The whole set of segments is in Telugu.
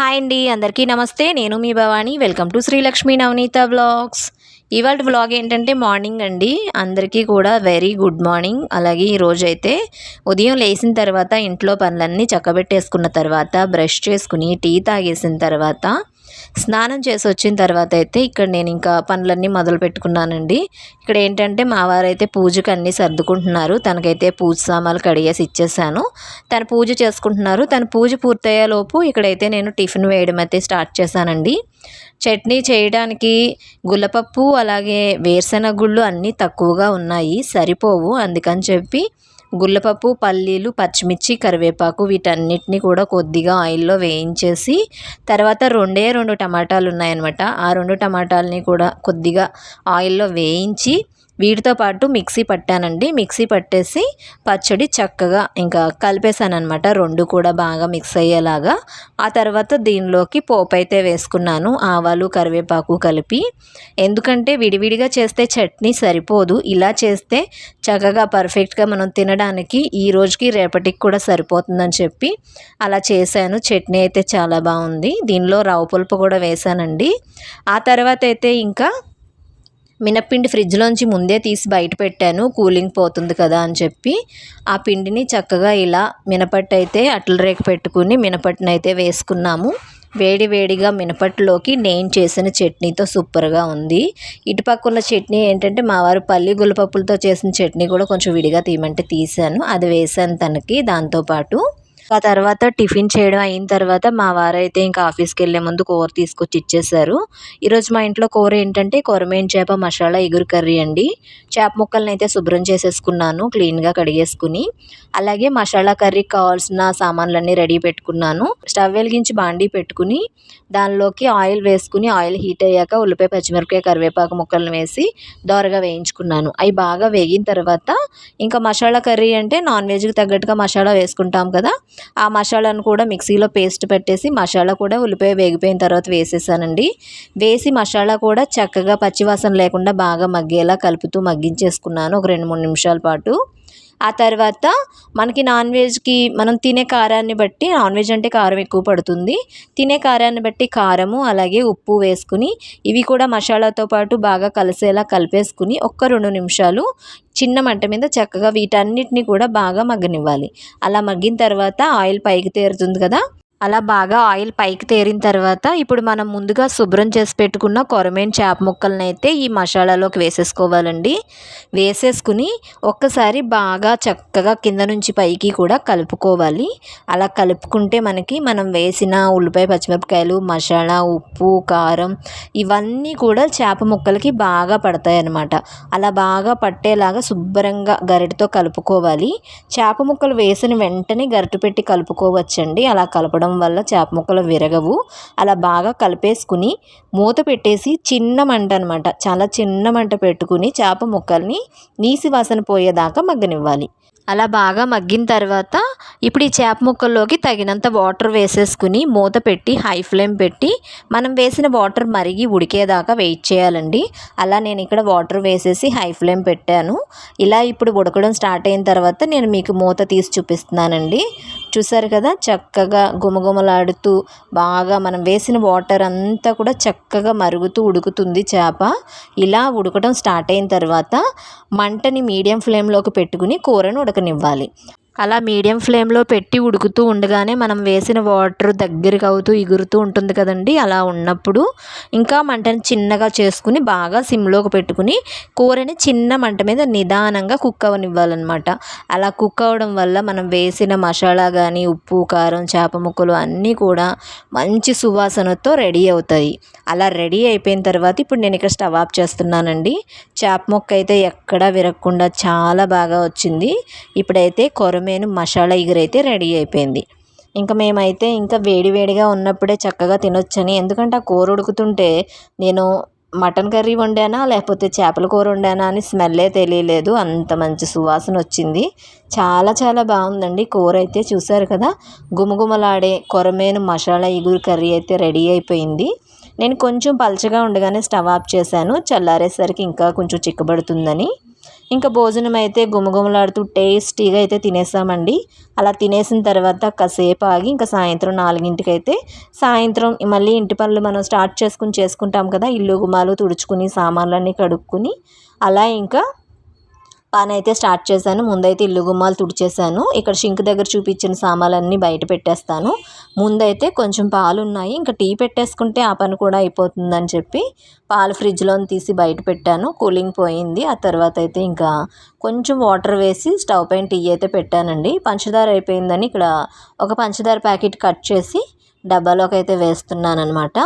హాయ్ అండి అందరికీ నమస్తే. నేను మీ Bhavani. Welcome to Srilakshmi Navaneetha vlogs. ఇవాళ వ్లాగ్ ఏంటంటే మార్నింగ్ అండి. అందరికీ కూడా వెరీ గుడ్ మార్నింగ్. అలాగే ఈరోజు అయితే ఉదయం లేచిన తర్వాత ఇంట్లో పనులన్నీ చక్కబెట్టేసుకున్న తర్వాత బ్రష్ చేసుకుని టీ తాగేసిన తర్వాత స్నానం చేసి వచ్చిన తర్వాత అయితే ఇక్కడ నేను ఇంకా పనులన్నీ మొదలు పెట్టుకున్నానండి. ఇక్కడ ఏంటంటే మా వారైతే పూజకు అన్నీ సర్దుకుంటున్నారు. తనకైతే పూజ సామాన్లు కడిగేసి ఇచ్చేసాను. తను పూజ చేసుకుంటున్నారు. తన పూజ పూర్తయ్యేలోపు ఇక్కడైతే నేను టిఫిన్ వేయడం అయితే స్టార్ట్ చేశానండి. చట్నీ చేయడానికి గుల్లపప్పు అలాగే వేరుశెనగ గుళ్ళు అన్నీ తక్కువగా ఉన్నాయి. సరిపోవు అందుకని చెప్పి గుల్లపప్పు పల్లీలు పచ్చిమిర్చి కరివేపాకు వీటన్నిటిని కూడా కొద్దిగా ఆయిల్లో వేయించేసి తర్వాత రెండే రెండు టమాటాలు ఉన్నాయన్నమాట ఆ రెండు టమాటాలని కూడా కొద్దిగా ఆయిల్లో వేయించి వీటితో పాటు మిక్సీ పట్టానండి. మిక్సీ పట్టేసి పచ్చడి చక్కగా ఇంకా కలిపేశాను అనమాట రెండు కూడా బాగా మిక్స్ అయ్యేలాగా. ఆ తర్వాత దీనిలోకి పోపు అయితే వేసుకున్నాను. ఆవాలు కరివేపాకు కలిపి. ఎందుకంటే విడివిడిగా చేస్తే చట్నీ సరిపోదు. ఇలా చేస్తే చక్కగా పర్ఫెక్ట్గా మనం తినడానికి ఈ రోజుకి రేపటికి కూడా సరిపోతుందని చెప్పి అలా చేశాను. చట్నీ అయితే చాలా బాగుంది. దీనిలో రావు పులుపు కూడా వేశానండి. ఆ తర్వాత అయితే ఇంకా మినప్పిండి ఫ్రిడ్జ్లోంచి ముందే తీసి బయట పెట్టాను కూలింగ్ పోతుంది కదా అని చెప్పి. ఆ పిండిని చక్కగా ఇలా మినపట్టు అయితే అట్ల రేకు పెట్టుకుని మినపట్టును అయితే వేసుకున్నాము. వేడి వేడిగా మినపట్టులోకి నేను చేసిన చట్నీతో సూపర్గా ఉంది. ఇటుపక్కల చట్నీ ఏంటంటే మా వారు పల్లి గుల్లపప్పులతో చేసిన చట్నీ కూడా కొంచెం విడిగా తీయమంటే తీసాను అది వేసాను తనకి. దాంతోపాటు ఆ తర్వాత టిఫిన్ చేయడం అయిన తర్వాత మా వారైతే ఇంకా ఆఫీస్కి వెళ్ళే ముందు కూర తీసుకొచ్చి ఇచ్చేసారు. ఈరోజు మా ఇంట్లో కూర ఏంటంటే కొరమేన్ చేప మసాలా ఎగురు కర్రీ అండి. చేప ముక్కల్ని అయితే శుభ్రం చేసేసుకున్నాను క్లీన్గా కడిగేసుకుని. అలాగే మసాలా కర్రీకి కావాల్సిన సామాన్లన్నీ రెడీ పెట్టుకున్నాను. స్టవ్ వెలిగించి బాండీ పెట్టుకుని దానిలోకి ఆయిల్ వేసుకుని ఆయిల్ హీట్ అయ్యాక ఉల్లిపాయ పచ్చిమిరపకాయ కరివేపాకు ముక్కలను వేసి దోరగా వేయించుకున్నాను. అవి బాగా వేగిన తర్వాత ఇంకా మసాలా కర్రీ అంటే నాన్ వెజ్కి తగ్గట్టుగా మసాలా వేసుకుంటాం కదా ఆ మసాలాను కూడా మిక్సీలో పేస్ట్ పెట్టేసి మసాలా కూడా ఉల్లిపాయ వేగిపోయిన తర్వాత వేసేసానండి. వేసి మసాలా కూడా చక్కగా పచ్చివాసన లేకుండా బాగా మగ్గేలా కలుపుతూ మగ్గించేసుకున్నాను. ఒక రెండు మూడు నిమిషాల పాటు. ఆ తర్వాత మనకి నాన్ వెజ్కి మనం తినే కారాన్ని బట్టి నాన్ వెజ్ అంటే కారం ఎక్కువ పడుతుంది. తినే కారాన్ని బట్టి కారము అలాగే ఉప్పు వేసుకుని ఇవి కూడా మసాలాతో పాటు బాగా కలిసేలా కలిపేసుకుని ఒక్క రెండు నిమిషాలు చిన్న మంట మీద చక్కగా వీటన్నిటిని కూడా బాగా మగ్గనివ్వాలి. అలా మగ్గిన తర్వాత ఆయిల్ పైకి తేరుతుంది కదా అలా బాగా ఆయిల్ పైకి తేరిన తర్వాత ఇప్పుడు మనం ముందుగా శుభ్రం చేసి పెట్టుకున్న కొరమేన్ చేప ముక్కలను అయితే ఈ మసాలాలోకి వేసేసుకోవాలండి. వేసేసుకుని ఒక్కసారి బాగా చక్కగా కింద నుంచి పైకి కూడా కలుపుకోవాలి. అలా కలుపుకుంటే మనకి మనం వేసిన ఉల్లిపాయ పచ్చిమిరపకాయలు మసాలా ఉప్పు కారం ఇవన్నీ కూడా చేప ముక్కలకి బాగా పడతాయి అన్నమాట అలా బాగా పట్టేలాగా శుభ్రంగా గరిటతో కలుపుకోవాలి. చేప ముక్కలు వేసిన వెంటనే గరిట పెట్టి కలుపుకోవచ్చండి. అలా కలపడం వల్ల చేప ముక్కలు విరగవు. అలా బాగా కలిపేసుకుని మూత పెట్టేసి చిన్న మంట అనమాట చాలా చిన్న మంట పెట్టుకుని చేప ముక్కల్ని నీసి వాసన పోయేదాకా మగ్గనివ్వాలి. అలా బాగా మగ్గిన తర్వాత ఇప్పుడు ఈ చేప ముక్కల్లోకి తగినంత వాటర్ వేసేసుకుని మూత పెట్టి హై ఫ్లేమ్ పెట్టి మనం వేసిన వాటర్ మరిగి ఉడికేదాకా వెయిట్ చేయాలండి. అలా నేను ఇక్కడ వాటర్ వేసేసి హై ఫ్లేమ్ పెట్టాను. ఇలా ఇప్పుడు ఉడకడం స్టార్ట్ అయిన తర్వాత నేను మీకు మూత తీసి చూపిస్తున్నానండి. చూసారు కదా? చక్కగా గుమగుమలాడుతూ బాగా మనం వేసిన వాటర్ అంతా కూడా చక్కగా మరుగుతూ ఉడుకుతుంది చేప. ఇలా ఉడకడం స్టార్ట్ అయిన తర్వాత మంటని మీడియం ఫ్లేమ్లోకి పెట్టుకుని కూరను ఉడకనివ్వాలి. అలా మీడియం ఫ్లేమ్లో పెట్టి ఉడుకుతూ ఉండగానే మనం వేసిన వాటర్ దగ్గరికి అవుతూ ఎగురుతూ ఉంటుంది కదండి అలా ఉన్నప్పుడు. ఇంకా మంటని చిన్నగా చేసుకుని బాగా సిమ్లోకి పెట్టుకుని కూరని చిన్న మంట మీద నిదానంగా కుక్ అవనివ్వాలన్నమాట. అలా కుక్ అవ్వడం వల్ల మనం వేసిన మసాలా కానీ ఉప్పు కారం చేప ముక్కలు అన్నీ కూడా మంచి సువాసనతో రెడీ అవుతాయి. అలా రెడీ అయిపోయిన తర్వాత ఇప్పుడు నేను ఇక్కడ స్టవ్ ఆఫ్ చేస్తున్నానండి. చేప ముక్క అయితే ఎక్కడా విరగకుండా చాలా బాగా వచ్చింది. ఇప్పుడైతే కొరమే నేను మసాలా ఇగురైతే రెడీ అయిపోయింది. ఇంకా మేమైతే ఇంకా వేడివేడిగా ఉన్నప్పుడే చక్కగా తినొచ్చని. ఎందుకంటే ఆ కూర ఉడుకుతుంటే నేను మటన్ కర్రీ వండానా లేకపోతే చేపల కూర వండానా అని స్మెల్లే తెలియలేదు. అంత మంచి సువాసన వచ్చింది. చాలా చాలా బాగుందండి. కూర అయితే చూసారు కదా? గుమగుమలాడే కొరమేను మసాలా ఇగురు కర్రీ అయితే రెడీ అయిపోయింది. నేను కొంచెం పలచగా ఉండగానే స్టవ్ ఆఫ్ చేశాను. చల్లారేసరికి ఇంకా కొంచెం చిక్కబడుతుందని. ఇంకా భోజనం అయితే గుమగుమలాడుతూ టేస్టీగా అయితే తినేసామండి అలా తినేసిన తర్వాత కాసేపు ఆగి ఇంకా సాయంత్రం నాలుగింటికి అయితే సాయంత్రం మళ్ళీ ఇంటి పనులు మనం స్టార్ట్ చేసుకుని చేసుకుంటాం కదా ఇల్లు గుమాలు తుడుచుకుని సామాన్లన్నీ కడుక్కుని అలా ఇంకా పని అయితే స్టార్ట్ చేశాను. ముందైతే ఇల్లు గుమ్మాలు తుడిచేశాను. ఇక్కడ షింక్ దగ్గర చూపించిన సామాన్లన్నీ బయట పెట్టేస్తాను. ముందైతే కొంచెం పాలు ఉన్నాయి ఇంకా టీ పెట్టేసుకుంటే ఆ పని కూడా అయిపోతుందని చెప్పి పాలు ఫ్రిడ్జ్లోని తీసి బయట పెట్టాను. కూలింగ్ పోయింది. ఆ తర్వాత అయితే ఇంకా కొంచెం వాటర్ వేసి స్టవ్ పైన టీ అయితే పెట్టానండి. పంచదార అయిపోయిందని ఇక్కడ ఒక పంచదార ప్యాకెట్ కట్ చేసి డబ్బాలోకి అయితే వేస్తున్నాను అనమాట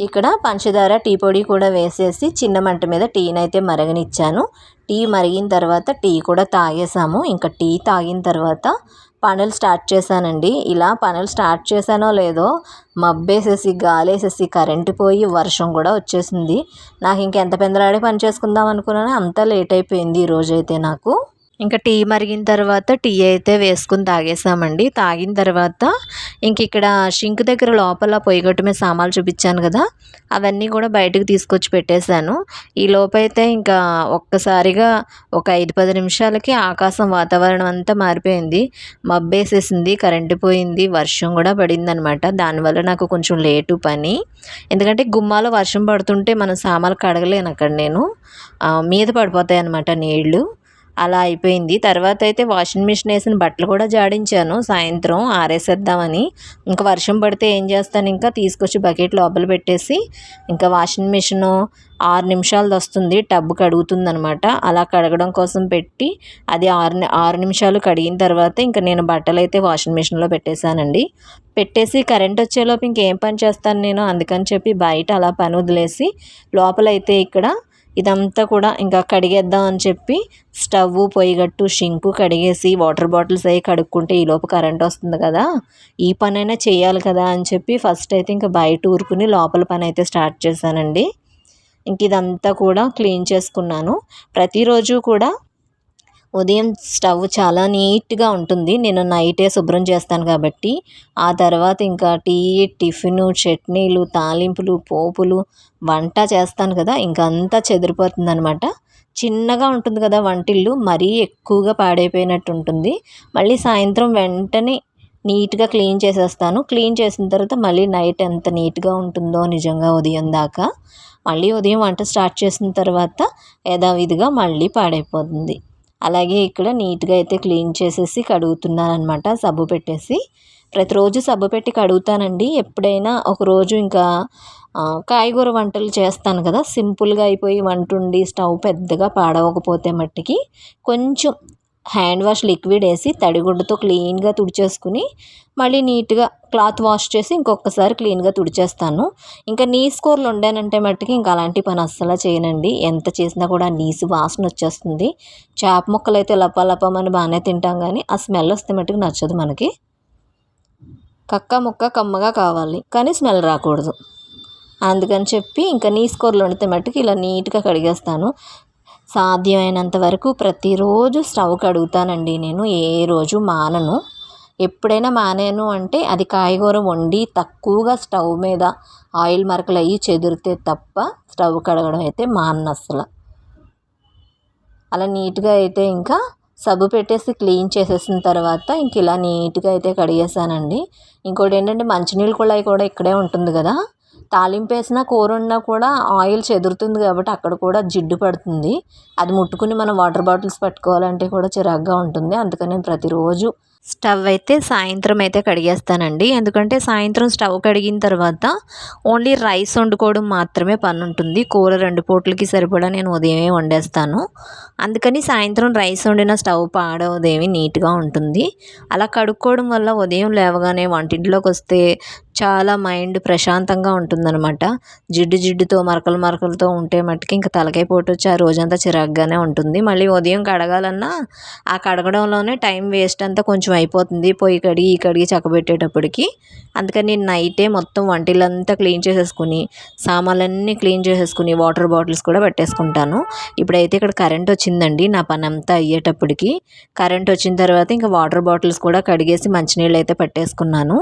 ఇక్కడ పంచదార టీ పొడి కూడా వేసేసి చిన్న మంట మీద టీని అయితే మరగనిచ్చాను. టీ మరిగిన తర్వాత టీ కూడా తాగేసాము. ఇంకా టీ తాగిన తర్వాత పనులు స్టార్ట్ చేశానండి. ఇలా పనులు స్టార్ట్ చేశానో లేదో మబ్బేసేసి గాలేసేసి కరెంటు పోయి వర్షం కూడా వచ్చేసింది. నాకు ఇంకెంత పెందలాడే పని చేసుకుందాం అనుకున్నాను అంతా లేట్ అయిపోయింది ఈరోజైతే నాకు. ఇంకా టీ మరిగిన తర్వాత టీ అయితే వేసుకుని తాగేసామండి. తాగిన తర్వాత ఇంక ఇక్కడ షింక్ దగ్గర లోపల పొయ్యిగట్టు మీద సామాన్లు చూపించాను కదా అవన్నీ కూడా బయటకు తీసుకొచ్చి పెట్టేశాను. ఈ లోపైతే ఇంకా ఒక్కసారిగా ఒక ఐదు పది నిమిషాలకి ఆకాశం వాతావరణం అంతా మారిపోయింది. మబ్బేసేసింది కరెంటు పోయింది వర్షం కూడా పడిందనమాట. దానివల్ల నాకు కొంచెం లేటు పని. ఎందుకంటే గుమ్మాలో వర్షం పడుతుంటే మనం సామాన్లు కడగలేను అక్కడ నేను మీద పడిపోతాయి అనమాట నీళ్ళు. అలా అయిపోయింది. తర్వాత అయితే వాషింగ్ మిషన్ వేసిన బట్టలు కూడా జాడించాను. సాయంత్రం ఆరేసేద్దామని. ఇంకా వర్షం పడితే ఏం చేస్తాను? ఇంకా తీసుకొచ్చి బకెట్ లోపల పెట్టేసి ఇంకా వాషింగ్ మిషన్ ఆరు నిమిషాలది వస్తుంది. టబ్ కడుగుతుంది అనమాట అలా కడగడం కోసం పెట్టి అది ఆరు ఆరు నిమిషాలు కడిగిన తర్వాత ఇంకా నేను బట్టలు అయితే వాషింగ్ మిషన్లో పెట్టేశానండి. పెట్టేసి కరెంట్ వచ్చేలోపు ఇంకేం పని చేస్తాను నేను? అందుకని చెప్పి బయట అలా పని వదిలేసి లోపలైతే ఇక్కడ ఇదంతా కూడా ఇంకా కడిగేద్దాం అని చెప్పి స్టవ్ పొయ్యిగట్టు షింకు కడిగేసి వాటర్ బాటిల్స్ అవి కడుక్కుంటే ఈలోపు కరెంట్ వస్తుంది కదా. ఈ పనైనా చేయాలి కదా అని చెప్పి ఫస్ట్ అయితే ఇంకా బయట ఊరుకుని లోపల పని అయితే స్టార్ట్ చేశానండి. ఇంక ఇదంతా కూడా క్లీన్ చేసుకున్నాను. ప్రతిరోజు కూడా ఉదయం స్టవ్ చాలా నీట్గా ఉంటుంది. నేను నైటే శుభ్రం చేస్తాను కాబట్టి. ఆ తర్వాత ఇంకా టీ టిఫిను చట్నీలు తాలింపులు పోపులు వంట చేస్తాను కదా. ఇంకా అంతా చెదిరిపోతుంది అనమాట చిన్నగా ఉంటుంది కదా వంటిల్లు మరీ ఎక్కువగా పాడైపోయినట్టు ఉంటుంది. మళ్ళీ సాయంత్రం వెంటనే నీట్గా క్లీన్ చేసేస్తాను. క్లీన్ చేసిన తర్వాత మళ్ళీ నైట్ ఎంత నీట్గా ఉంటుందో నిజంగా ఉదయం దాకా. మళ్ళీ ఉదయం వంట స్టార్ట్ చేసిన తర్వాత యథావిధిగా మళ్ళీ పాడైపోతుంది. అలాగే ఇక్కడ నీట్గా అయితే క్లీన్ చేసేసి కడుగుతున్నాను అనమాట సబ్బు పెట్టేసి. ప్రతిరోజు సబ్బు పెట్టి కడుగుతానండి. ఎప్పుడైనా ఒకరోజు ఇంకా కాయగూర వంటలు చేస్తాను కదా. సింపుల్గా అయిపోయి వంట ఉండి స్టవ్ పెద్దగా పాడవకపోతే మట్టికి కొంచెం హ్యాండ్ వాష్ లిక్విడ్ వేసి తడిగుడ్డతో క్లీన్గా తుడిచేసుకుని మళ్ళీ నీట్గా క్లాత్ వాష్ చేసి ఇంకొకసారి క్లీన్గా తుడిచేస్తాను. ఇంకా నీస్ కూరలు వండానంటే మట్టుకి ఇంకా అలాంటి పని అస్సలు చేయనండి. ఎంత చేసినా కూడా నీసు వాసన వచ్చేస్తుంది. చేప ముక్కలు అయితే లపాలపమని బాగానే తింటాం కానీ ఆ స్మెల్ వస్తే మట్టుకు నచ్చదు మనకి. కక్క ముక్క కమ్మగా కావాలి కానీ స్మెల్ రాకూడదు. అందుకని చెప్పి ఇంకా నీస్ కూరలు వండితే మట్టుకు ఇలా నీట్గా కడిగేస్తాను. సాధ్యమైనంత వరకు ప్రతిరోజు స్టవ్ కడుగుతానండి నేను ఏ రోజు మానను. ఎప్పుడైనా మానేను అంటే అది కాయగూర వండి తక్కువగా స్టవ్ మీద ఆయిల్ మరకలు అయ్యి చెదిరితే తప్ప స్టవ్ కడగడం అయితే మానను అసలు అలా నీట్గా అయితే ఇంకా సబ్బు పెట్టేసి క్లీన్ చేసేసిన తర్వాత ఇంక ఇలా నీట్గా అయితే కడిగేసానండి ఇంకోటి ఏంటంటే మంచినీళ్ళు కుళాయి కూడా ఇక్కడే ఉంటుంది కదా. తాలింపు వేసినా కూర ఉన్నా కూడా ఆయిల్ చెదురుతుంది కాబట్టి అక్కడ కూడా జిడ్డు పడుతుంది. అది ముట్టుకుని మనం వాటర్ బాటిల్స్ పట్టుకోవాలంటే కూడా చిరాగ్గా ఉంటుంది. అందుకని నేను ప్రతిరోజు స్టవ్ అయితే సాయంత్రం అయితే కడిగేస్తానండి. ఎందుకంటే సాయంత్రం స్టవ్ కడిగిన తర్వాత ఓన్లీ రైస్ వండుకోవడం మాత్రమే పని ఉంటుంది. కూర రెండు పూటలకి సరిపడా నేను ఉదయమే వండేస్తాను. అందుకని సాయంత్రం రైస్ వండిన స్టవ్ పాడవదేమి నీట్గా ఉంటుంది. అలా కడుక్కోవడం వల్ల ఉదయం లేవగానే వంటింట్లోకి వస్తే చాలా మైండ్ ప్రశాంతంగా ఉంటుందన్నమాట. జిడ్డు జిడ్డుతో మరకలు మరకలతో ఉంటే మట్టుకి ఇంకా తలకాయ పోటు వచ్చి ఆ రోజంతా చిరాగ్గానే ఉంటుంది. మళ్ళీ ఉదయం కడగాలన్నా ఆ కడగడంలోనే టైం వేస్ట్ అంతా కొంచెం అయిపోతుంది. పొయ్యి కడిగి ఈ కడిగి చక్కబెట్టేటప్పటికి. అందుకని నేను నైటే మొత్తం వంటిలంతా క్లీన్ చేసేసుకుని సామాన్లన్నీ క్లీన్ చేసేసుకుని వాటర్ బాటిల్స్ కూడా పెట్టేసుకుంటాను. ఇప్పుడైతే ఇక్కడ కరెంట్ వచ్చిందండి. నా పని అంతా అయ్యేటప్పటికి. కరెంట్ వచ్చిన తర్వాత ఇంకా వాటర్ బాటిల్స్ కూడా కడిగేసి మంచినీళ్ళు అయితే పెట్టేసుకున్నాను.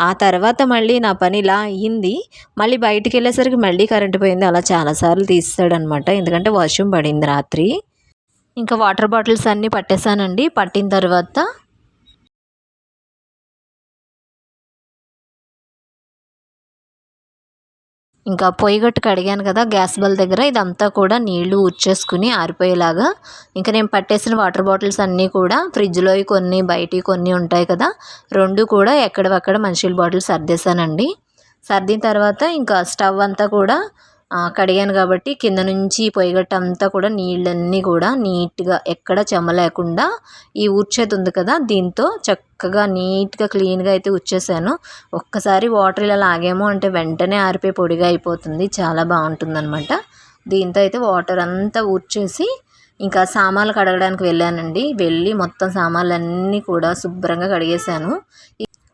ఆ తర్వాత మళ్ళీ నా పని ఇలా అయ్యింది. మళ్ళీ బయటికి వెళ్ళేసరికి మళ్ళీ కరెంట్ పోయింది. అలా చాలాసార్లు తీస్తాడనమాట ఎందుకంటే వర్షం పడింది రాత్రి. ఇంకా వాటర్ బాటిల్స్ అన్నీ పట్టేశానండి. పట్టిన తర్వాత ఇంకా పొయ్యి గట్టు కడిగాను కదా గ్యాస్ బల్ దగ్గర. ఇదంతా కూడా నీళ్ళు ఉచ్చేసుకుని ఆరిపోయేలాగా. ఇంకా నేను పట్టేసిన వాటర్ బాటిల్స్ అన్నీ కూడా ఫ్రిడ్జ్లో కొన్ని బయట కొన్ని ఉంటాయి కదా రెండు కూడా ఎక్కడవక్కడ మంచినీళ్ళ బాటిల్స్ సర్దేశానండి. సర్దిన తర్వాత ఇంకా స్టవ్ అంతా కూడా కడిగాను కాబట్టి కింద నుంచి పొయ్యిగట్ట అంతా కూడా నీళ్ళన్నీ కూడా నీట్గా ఎక్కడ చెమ్మ లేకుండా ఈ ఊడ్చేది ఉంది కదా దీంతో చక్కగా నీట్గా క్లీన్గా అయితే ఉచ్చేసాను ఒక్కసారి వాటర్ ఇలా లాగేమో అంటే వెంటనే ఆరిపోయి పొడిగా అయిపోతుంది చాలా బాగుంటుంది అనమాట దీంతో అయితే వాటర్ అంతా ఊర్చేసి ఇంకా సామాన్లు కడగడానికి వెళ్ళానండి. వెళ్ళి మొత్తం సామాన్లన్నీ కూడా శుభ్రంగా కడిగేశాను.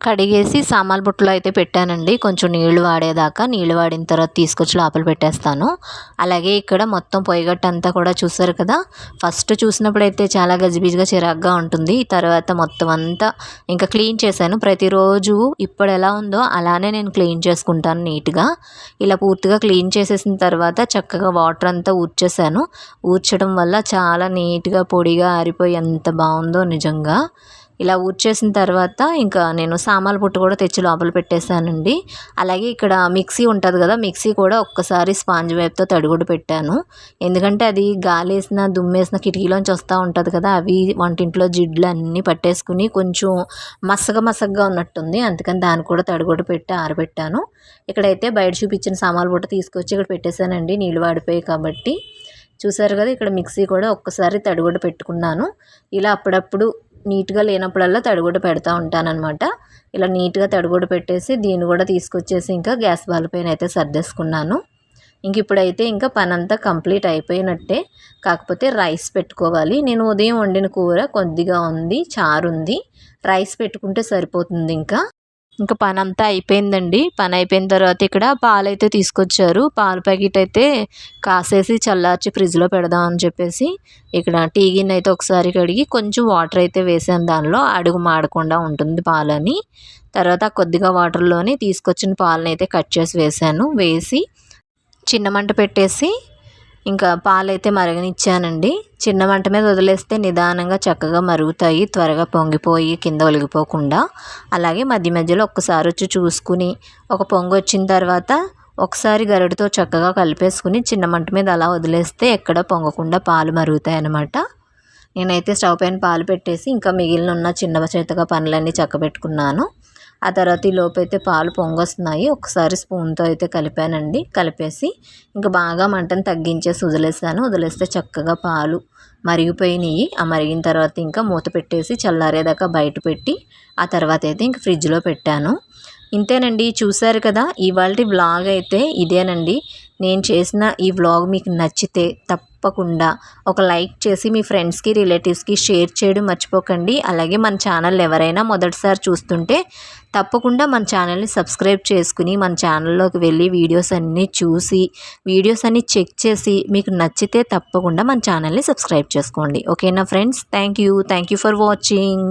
కడిగేసి సామాన్ బుట్టలో అయితే పెట్టానండి. కొంచెం నీళ్ళు వాడేదాకా నీళ్ళు వాడిన తర్వాత తీసుకొచ్చి లోపల పెట్టేస్తాను. అలాగే ఇక్కడ మొత్తం పొయ్యిగట్ట అంతా కూడా చూసారు కదా? ఫస్ట్ చూసినప్పుడు అయితే చాలా గజిబిజిగా చిరాగ్గా ఉంటుంది. తర్వాత మొత్తం అంతా ఇంకా క్లీన్ చేశాను. ప్రతిరోజు ఇప్పుడు ఎలా ఉందో అలానే నేను క్లీన్ చేసుకుంటాను నీట్గా. ఇలా పూర్తిగా క్లీన్ చేసేసిన తర్వాత చక్కగా వాటర్ అంతా ఊడ్చేసాను ఊడ్చడం వల్ల చాలా నీట్గా పొడిగా ఆరిపోయి ఎంత బాగుందో నిజంగా. ఇలా ఊడ్చేసిన తర్వాత ఇంకా నేను సామాన్లు పుట్టు కూడా తెచ్చి లోపల పెట్టేశానండి. అలాగే ఇక్కడ మిక్సీ ఉంటుంది కదా మిక్సీ కూడా ఒక్కసారి స్పాంజ్ వేపుతో తడిగుడు పెట్టాను. ఎందుకంటే అది గాలి వేసిన దుమ్మేసిన కిటికీలోంచి వస్తూ ఉంటుంది కదా అవి వంటింట్లో జిడ్లు అన్నీ పట్టేసుకుని కొంచెం మసగ మసగ్గా ఉన్నట్టుంది. అందుకని దాన్ని కూడా తడిగుడు పెట్టి ఆరబెట్టాను. ఇక్కడైతే బయట చూపించిన సామాన్ పుట్ట తీసుకొచ్చి ఇక్కడ పెట్టేశానండి నీళ్ళు వాడిపోయాయి కాబట్టి. చూసారు కదా ఇక్కడ మిక్సీ కూడా ఒక్కసారి తడిగుడ్డ పెట్టుకున్నాను. ఇలా అప్పుడప్పుడు నీట్గా లేనప్పుడల్లా తడిగుడ్డ పెడతా ఉంటానన్నమాట. ఇలా నీట్గా తడిగుడ్డ పెట్టేసి దీన్ని కూడా తీసుకొచ్చేసి ఇంకా గ్యాస్ బాల్ పైన అయితే సర్దేసుకున్నాను. ఇంక ఇప్పుడైతే ఇంకా పనంతా కంప్లీట్ అయిపోయినట్టే. కాకపోతే రైస్ పెట్టుకోవాలి. నేను ఉదయం వండిన కూర కొద్దిగా ఉంది చారు ఉంది రైస్ పెట్టుకుంటే సరిపోతుంది ఇంకా. ఇంకా పని అంతా అయిపోయిందండి. పని అయిపోయిన తర్వాత ఇక్కడ పాలు అయితే తీసుకొచ్చారు. పాల ప్యాకెట్ అయితే కాసేసి చల్లార్చి ఫ్రిడ్జ్లో పెడదాం అని చెప్పేసి ఇక్కడ టీ గిన్నె అయితే ఒకసారి కడిగి కొంచెం వాటర్ అయితే వేసాను. దానిలో అడుగు మాడకుండా ఉంటుంది పాలని. తర్వాత కొద్దిగా వాటర్లోనే తీసుకొచ్చిన పాలని అయితే కట్ చేసి వేసాను. వేసి చిన్న మంట పెట్టేసి ఇంకా పాలైతే మరగనిచ్చానండి. చిన్న మంట మీద వదిలేస్తే నిదానంగా చక్కగా మరుగుతాయి త్వరగా పొంగిపోయి కింద ఒలిగిపోకుండా. అలాగే మధ్య మధ్యలో ఒక్కసారి వచ్చి చూసుకుని ఒక పొంగు వచ్చిన తర్వాత ఒకసారి గరిటతో చక్కగా కలిపేసుకుని చిన్న మంట మీద అలా వదిలేస్తే ఎక్కడ పొంగకుండా పాలు మరుగుతాయి అన్నమాట నేనైతే స్టవ్ పైన పాలు పెట్టేసి ఇంకా మిగిలిన ఉన్న చిన్న చేతగా పనులన్నీ చక్కబెట్టుకున్నాను. ఆ తర్వాత ఈ లోపు అయితే పాలు పొంగొస్తున్నాయి. ఒకసారి స్పూన్తో అయితే కలిపానండి. కలిపేసి ఇంకా బాగా మంటను తగ్గించేసి వదిలేసాను. వదిలేస్తే చక్కగా పాలు మరిగిపోయినాయి. ఆ మరిగిన తర్వాత ఇంకా మూత పెట్టేసి చల్లారేదాకా బయట పెట్టి ఆ తర్వాత అయితే ఇంక ఫ్రిడ్జ్లో పెట్టాను. ఇంతేనండి. చూసారు కదా ఇవాళ వ్లాగ్ అయితే ఇదేనండి. నేను చేసిన ఈ వ్లాగ్ మీకు నచ్చితే తప్పకుండా ఒక లైక్ చేసి మీ ఫ్రెండ్స్కి రిలేటివ్స్కి షేర్ చేయడం మర్చిపోకండి. అలాగే మన ఛానల్ ఎవరైనా మొదటిసారి చూస్తుంటే తప్పకుండా మన ఛానల్ని సబ్స్క్రైబ్ చేసుకుని మన ఛానల్లోకి వెళ్ళి వీడియోస్ అన్నీ చూసి వీడియోస్ అన్నీ చెక్ చేసి మీకు నచ్చితే తప్పకుండా మన ఛానల్ని సబ్స్క్రైబ్ చేసుకోండి. ఓకేనా friends? Thank you. Thank you for watching.